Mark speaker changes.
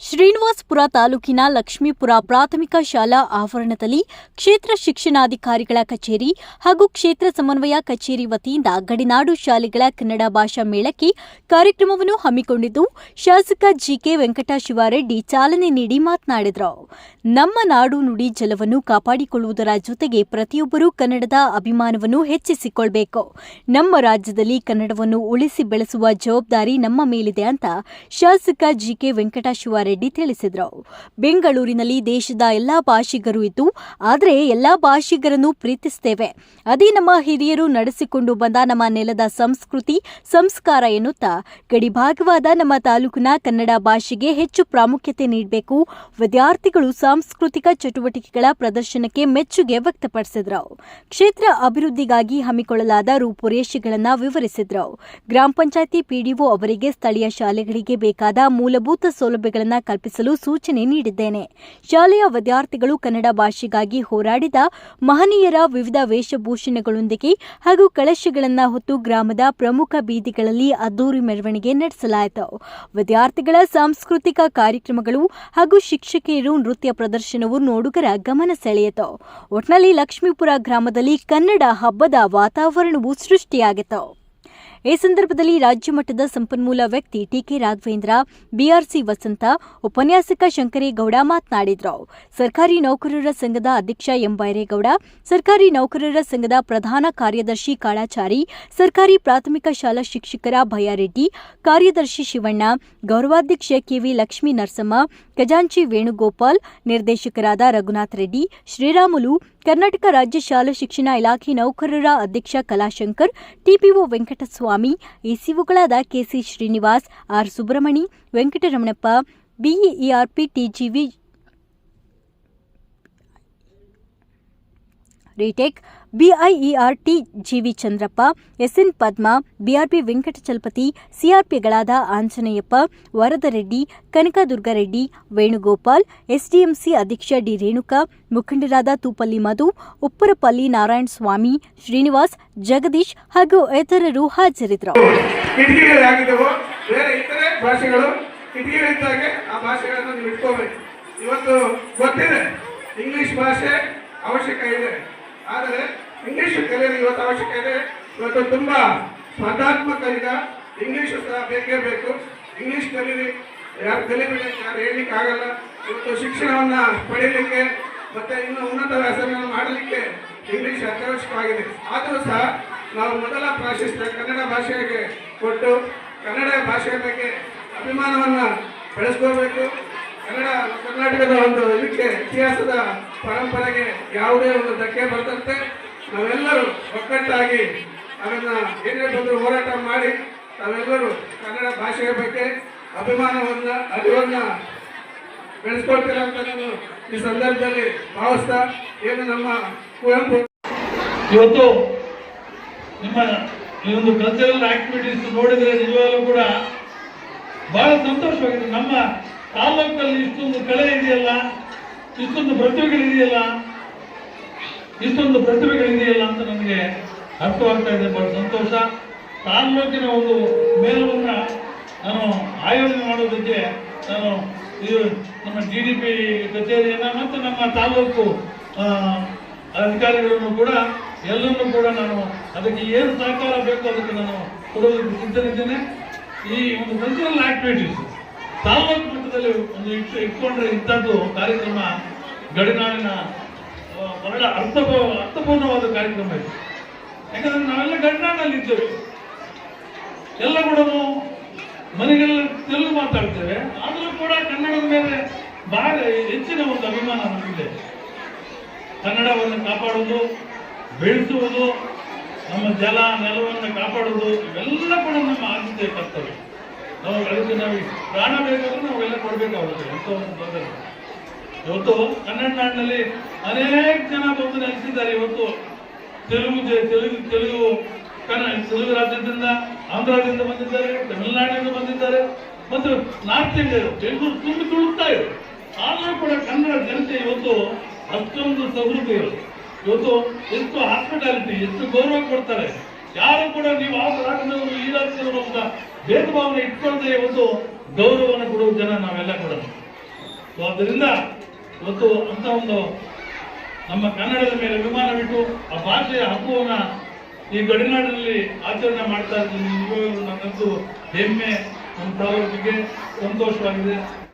Speaker 1: ಶ್ರೀನಿವಾಸಪುರ ತಾಲೂಕಿನ ಲಕ್ಷ್ಮೀಪುರ ಪ್ರಾಥಮಿಕ ಶಾಲಾ ಆವರಣದಲ್ಲಿ ಕ್ಷೇತ್ರ ಶಿಕ್ಷಣಾಧಿಕಾರಿಗಳ ಕಚೇರಿ ಹಾಗೂ ಕ್ಷೇತ್ರ ಸಮನ್ವಯ ಕಚೇರಿ ವತಿಯಿಂದ ಗಡಿನಾಡು ಶಾಲೆಗಳ ಕನ್ನಡ ಭಾಷಾ ಮೇಳಕ್ಕೆ ಕಾರ್ಯಕ್ರಮವನ್ನು ಹಮ್ಮಿಕೊಂಡಿದ್ದು, ಶಾಸಕ ಜಿಕೆ ವೆಂಕಟಶಿವಾರೆಡ್ಡಿ ಚಾಲನೆ ನೀಡಿ ಮಾತನಾಡಿದರು. ನಮ್ಮ ನಾಡು ನುಡಿ ಜಲವನ್ನು ಕಾಪಾಡಿಕೊಳ್ಳುವುದರ ಜೊತೆಗೆ ಪ್ರತಿಯೊಬ್ಬರೂ ಕನ್ನಡದ ಅಭಿಮಾನವನ್ನು ಹೆಚ್ಚಿಸಿಕೊಳ್ಬೇಕು. ನಮ್ಮ ರಾಜ್ಯದಲ್ಲಿ ಕನ್ನಡವನ್ನು ಉಳಿಸಿ ಬೆಳೆಸುವ ಜವಾಬ್ದಾರಿ ನಮ್ಮ ಮೇಲಿದೆ ಅಂತ ಶಾಸಕ ಜಿಕೆ ವೆಂಕಟಶಿವಾರೆಡ್ಡಿ ತಿಳಿಸಿದರು. ಬೆಂಗಳೂರಿನಲ್ಲಿ ದೇಶದ ಎಲ್ಲಾ ಭಾಷಿಗರು ಇದ್ದು, ಆದರೆ ಎಲ್ಲಾ ಭಾಷಿಗರನ್ನು ಪ್ರೀತಿಸುತ್ತೇವೆ ಅದೇ ನಮ್ಮ ಹಿರಿಯರು ನಡೆಸಿಕೊಂಡು ಬಂದ ನಮ್ಮ ನೆಲದ ಸಂಸ್ಕೃತಿ, ಸಂಸ್ಕಾರ ಎನ್ನುತ್ತಾ ಗಡಿಭಾಗವಾದ ನಮ್ಮ ತಾಲೂಕಿನ ಕನ್ನಡ ಭಾಷೆಗೆ ಹೆಚ್ಚು ಪ್ರಾಮುಖ್ಯತೆ ನೀಡಬೇಕು, ವಿದ್ಯಾರ್ಥಿಗಳು ಸಾಂಸ್ಕೃತಿಕ ಚಟುವಟಿಕೆಗಳ ಪ್ರದರ್ಶನಕ್ಕೆ ಮೆಚ್ಚುಗೆ ವ್ಯಕ್ತಪಡಿಸಿದರು. ಕ್ಷೇತ್ರ ಅಭಿವೃದ್ಧಿಗಾಗಿ ಹಮ್ಮಿಕೊಳ್ಳಲಾದ ರೂಪುರೇಷೆಗಳನ್ನು ವಿವರಿಸಿದರು. ಗ್ರಾಮ ಪಂಚಾಯಿತಿ ಪಿಡಿಒ ಅವರಿಗೆ ಸ್ಥಳೀಯ ಶಾಲೆಗಳಿಗೆ ಬೇಕಾದ ಮೂಲಭೂತ ಸೌಲಭ್ಯಗಳನ್ನು ಕಲ್ಪಿಸಲು ಸೂಚನೆ ನೀಡಿದ್ದೇನೆ. ಶಾಲೆಯ ವಿದ್ಯಾರ್ಥಿಗಳು ಕನ್ನಡ ಭಾಷೆಗಾಗಿ ಹೋರಾಡಿದ ಮಹನೀಯರ ವಿವಿಧ ವೇಷಭೂಷಣಗಳೊಂದಿಗೆ ಹಾಗೂ ಕಳಶಗಳನ್ನು ಹೊತ್ತು ಗ್ರಾಮದ ಪ್ರಮುಖ ಬೀದಿಗಳಲ್ಲಿ ಅದ್ದೂರಿ ಮೆರವಣಿಗೆ ನಡೆಸಲಾಯಿತು. ವಿದ್ಯಾರ್ಥಿಗಳ ಸಾಂಸ್ಕೃತಿಕ ಕಾರ್ಯಕ್ರಮಗಳು ಹಾಗೂ ಶಿಕ್ಷಕಿಯರು ನೃತ್ಯ ಪ್ರದರ್ಶನವು ನೋಡುಗರ ಗಮನ ಸೆಳೆಯಿತು. ಒಟ್ನಲ್ಲಿ ಲಕ್ಷ್ಮೀಪುರ ಗ್ರಾಮದಲ್ಲಿ ಕನ್ನಡ ಹಬ್ಬದ ವಾತಾವರಣವು ಸೃಷ್ಟಿಯಾಗಿತ್ತು. ಈ ಸಂದರ್ಭದಲ್ಲಿ ರಾಜ್ಯ ಮಟ್ಟದ ಸಂಪನ್ಮೂಲ ವ್ಯಕ್ತಿ ಟಿಕೆ ರಾಘವೇಂದ್ರ, ಬಿಆರ್ಸಿ ವಸಂತ, ಉಪನ್ಯಾಸಕ ಶಂಕರೇಗೌಡ ಮಾತನಾಡಿದರು. ಸರ್ಕಾರಿ ನೌಕರರ ಸಂಘದ ಅಧ್ಯಕ್ಷ ಎಂ. ಬೈರೇಗೌಡ, ಸರ್ಕಾರಿ ನೌಕರರ ಸಂಘದ ಪ್ರಧಾನ ಕಾರ್ಯದರ್ಶಿ ಕಾಳಾಚಾರಿ, ಸರ್ಕಾರಿ ಪ್ರಾಥಮಿಕ ಶಾಲಾ ಶಿಕ್ಷಕರ ಭಯಾರೆಡ್ಡಿ, ಕಾರ್ಯದರ್ಶಿ ಶಿವಣ್ಣ, ಗೌರವಾಧ್ಯಕ್ಷ ಕೆವಿ ಲಕ್ಷ್ಮೀ ನರಸಮ್ಮ, ಖಜಾಂಚಿ ವೇಣುಗೋಪಾಲ್, ನಿರ್ದೇಶಕರಾದ ರಘುನಾಥ್ ರೆಡ್ಡಿ, ಶ್ರೀರಾಮುಲು, ಕರ್ನಾಟಕ ರಾಜ್ಯ ಶಾಲಾ ಶಿಕ್ಷಣ ಇಲಾಖೆ ನೌಕರರ ಅಧ್ಯಕ್ಷ Kalashankar TPO Venkataswamy ಇಸಿಒಗಳಾದ KC Srinivas R Subramani Venkataramanappa BERP TGV ರಿಟೆಕ್, BIERT GV Chandrappa, SN Padma, BRP Venkatachalapathi ಸಿಆರ್ಪಿಗಳಾದ Anjaneyappa, Varadareddy Kanakadurgareddy Venugopal, SDMC ಅಧ್ಯಕ್ಷ ಡಿ ರೇಣುಕಾ, ಮುಖಂಡರಾದ ತೂಪಲ್ಲಿ ಮಧು, ಉಪ್ಪರಪಲ್ಲಿ ನಾರಾಯಣ ಸ್ವಾಮಿ, ಶ್ರೀನಿವಾಸ್, ಜಗದೀಶ್ ಹಾಗೂ ಇತರರು ಹಾಜರಿದ್ದರು.
Speaker 2: ಇವತ್ತು ಗೊತ್ತಿದೆ, ಇಂಗ್ಲಿಷ್ ಭಾಷೆ ಅವಶ್ಯಕ ಇದೆ. ಆದರೆ ಇಂಗ್ಲಿಷ್ ಕಲಿಯಲು ಇವತ್ತು ಅವಶ್ಯಕ ಇದೆ. ಇವತ್ತು ತುಂಬಾ ಸ್ಪರ್ಧಾತ್ಮಕ ಈಗ ಇಂಗ್ಲಿಷ್ ಸಹ ಬೇಕೇ ಬೇಕು. ಇಂಗ್ಲಿಷ್ ಕಲೀರಿ. ಯಾರು ಕಲಿಬೇಡಿ ಅಂತ ಯಾರು ಹೇಳಲಿಕ್ಕೆ ಆಗಲ್ಲ. ಇವತ್ತು ಶಿಕ್ಷಣವನ್ನ ಪಡೀಲಿಕ್ಕೆ ಮತ್ತೆ ಇನ್ನು ಉನ್ನತ ವ್ಯಾಸಂಗವನ್ನು ಮಾಡಲಿಕ್ಕೆ ಇಂಗ್ಲಿಷ್ ಅತ್ಯವಶ್ಯಕವಾಗಿದೆ. ಆದರೂ ಸಹ ನಾವು ಮೊದಲ ಪ್ರಾಶಸ್ತ್ಯ ಕನ್ನಡ ಭಾಷೆಗೆ ಕೊಟ್ಟು ಕನ್ನಡ ಭಾಷೆಯ ಬಗ್ಗೆ ಅಭಿಮಾನವನ್ನ ಬೆಳೆಸ್ಕೋಬೇಕು ಕನ್ನಡ, ಕರ್ನಾಟಕದ ಒಂದು ಇದಕ್ಕೆ ಇತಿಹಾಸದ ಪರಂಪರೆಗೆ ಯಾವುದೇ ಒಂದು ಧಕ್ಕೆ ಬರ್ತಂತೆ ನಾವೆಲ್ಲರೂ ಒಕ್ಕಟ್ಟಾಗಿ ಅದನ್ನು ಏನೇ ಬಂದರೂ ಹೋರಾಟ ಮಾಡಿ ನಾವೆಲ್ಲರೂ ಕನ್ನಡ ಭಾಷೆಯ ಬಗ್ಗೆ ಅಭಿಮಾನವನ್ನು, ಅರಿವನ್ನು ಬೆಳೆಸ್ಕೊಳ್ತೀರ ಅಂತ ನಾನು ಈ ಸಂದರ್ಭದಲ್ಲಿ ಭಾವಿಸ್ತಾ ಏನು ನಮ್ಮ ಕುವೆಂಪು
Speaker 3: ಇವತ್ತು ನಿಮ್ಮ ಈ ಒಂದು ಕಲ್ಚರಲ್ ಆಕ್ಟಿವಿಟೀಸ್ ನೋಡಿದರೆ ನಿಜವಾಗಲೂ ಕೂಡ ಬಹಳ ಸಂತೋಷವಾಗಿದೆ ನಮ್ಮ ತಾಲೂಕಲ್ಲಿ ಇಷ್ಟೊಂದು ಕಲೆ ಇದೆಯಲ್ಲ, ಇಷ್ಟೊಂದು ಪ್ರತಿಭೆಗಳಿದೆಯಲ್ಲ ಇಷ್ಟೊಂದು ಪ್ರತಿಭೆಗಳಿದೆಯಲ್ಲ ಅಂತ ನನಗೆ ಅರ್ಥವಾಗ್ತಾ ಇದೆ. ಬಹಳ ಸಂತೋಷ. ತಾಲೂಕಿನ ಒಂದು ಮೇಲವನ್ನ ನಾನು ಆಯೋಜನೆ ಮಾಡೋದಕ್ಕೆ ನಾನು ಇದು ನಮ್ಮ ಡಿ ಡಿ ಪಿ ಕಚೇರಿಯನ್ನ ಮತ್ತು ನಮ್ಮ ತಾಲೂಕು ಅಧಿಕಾರಿಗಳನ್ನು ಕೂಡ ಎಲ್ಲರನ್ನೂ ಕೂಡ ನಾನು ಅದಕ್ಕೆ ಏನು ಸಹಕಾರ ಬೇಕೋ ಅದಕ್ಕೆ ನಾನು ಕೊಡೋದಕ್ಕೆ ಸಿದ್ಧನಿದ್ದೇನೆ ಈ ಒಂದು ಕಲ್ಚರಲ್ ಆಕ್ಟಿವಿಟೀಸ್ ತಾಲೂಕು ಮಟ್ಟದಲ್ಲಿ ಒಂದು ಇಟ್ಟು ಇಟ್ಕೊಂಡ್ರೆ ಇಂಥದ್ದು ಕಾರ್ಯಕ್ರಮ ಗಡಿನಾಡಿನ ಬಹಳ ಅರ್ಥ ಅರ್ಥಪೂರ್ಣವಾದ ಕಾರ್ಯಕ್ರಮ ಇದು. ಯಾಕಂದ್ರೆ ನಾವೆಲ್ಲ ಗಡಿನಾಡಿನಲ್ಲಿ ಇದ್ದೇವೆ. ಎಲ್ಲ ಕೂಡ ಮನೆಗೆಲ್ಲ ತೆಲುಗು ಮಾತಾಡ್ತೇವೆ. ಆದರೂ ಕೂಡ ಕನ್ನಡದ ಮೇಲೆ ಬಹಳ ಹೆಚ್ಚಿನ ಒಂದು ಅಭಿಮಾನ ನಮಗಿದೆ. ಕನ್ನಡವನ್ನು ಕಾಪಾಡುವುದು, ಬೆಳೆಸುವುದು, ನಮ್ಮ ಜಲ, ನೆಲವನ್ನು ಕಾಪಾಡುವುದು, ಇವೆಲ್ಲ ಕೂಡ ನಮ್ಮ ಆದ್ಯತೆಯ ಕರ್ತವ್ಯ. ನಾವು ಬೆಳೆದು ನಾವು ಪ್ರಾಣ ಬೇಕಾದ್ರೂ ನಾವೆಲ್ಲ ಕೊಡಬೇಕಾಗುತ್ತೆ ಅಂತ ಒಂದು ತೊಂದರೆ ಇವತ್ತು ಕನ್ನಡ ನಾಡಿನಲ್ಲಿ ಅನೇಕ ಜನ ಬಂದು ನೆಲೆಸಿದ್ದಾರೆ. ಇವತ್ತು ತೆಲುಗು ತೆಲುಗು ತೆಲುಗು ಕನ್ನಡ ತೆಲುಗು ರಾಜ್ಯದಿಂದ ಆಂಧ್ರದಿಂದ ಬಂದಿದ್ದಾರೆ ತಮಿಳುನಾಡಿನಿಂದ ಬಂದಿದ್ದಾರೆ. ಮತ್ತು ನಾರ್ತ್ ಇಂಡಿಯರು ಬೆಂಗಳೂರು ತುಂಬಿ ತುಳುಕ್ತಾ ಇದೆ. ಆದರೂ ಕೂಡ ಕನ್ನಡ ಜನತೆ ಇವತ್ತು ಅಷ್ಟೊಂದು ಸಹೃದಯರು ಇವತ್ತು ಎಷ್ಟು ಹಾಸ್ಪಿಟಾಲಿಟಿ ಎಷ್ಟು ಗೌರವ ಕೊಡ್ತಾರೆ. ಯಾರು ಕೂಡ ನೀವು ಆ ರಾಜ್ಯದವರು ಅಂತ ಭೇದ ಭಾವನೆ ಇಟ್ಕೊಳ್ಳದೆ ಒಂದು ಗೌರವವನ್ನು ಕೊಡುವ ಜನ ನಾವೆಲ್ಲ ಕೊಡೋದು ಸೊ ಅದರಿಂದ ಇವತ್ತು ಅಂತ ಒಂದು ನಮ್ಮ ಕನ್ನಡದ ಮೇಲೆ ಅಭಿಮಾನವಿಟ್ಟು ಆ ಭಾಷೆಯ ಹಕ್ಕುವನ್ನ ಈ ಗಡಿನಾಡಿನಲ್ಲಿ ಆಚರಣೆ ಮಾಡ್ತಾ ಇದ್ದೀನಿ ನನ್ನಂತೂ ಹೆಮ್ಮೆ ನಮ್ಮ ತಾಲೂಕಿಗೆ ಸಂತೋಷವಾಗಿದೆ.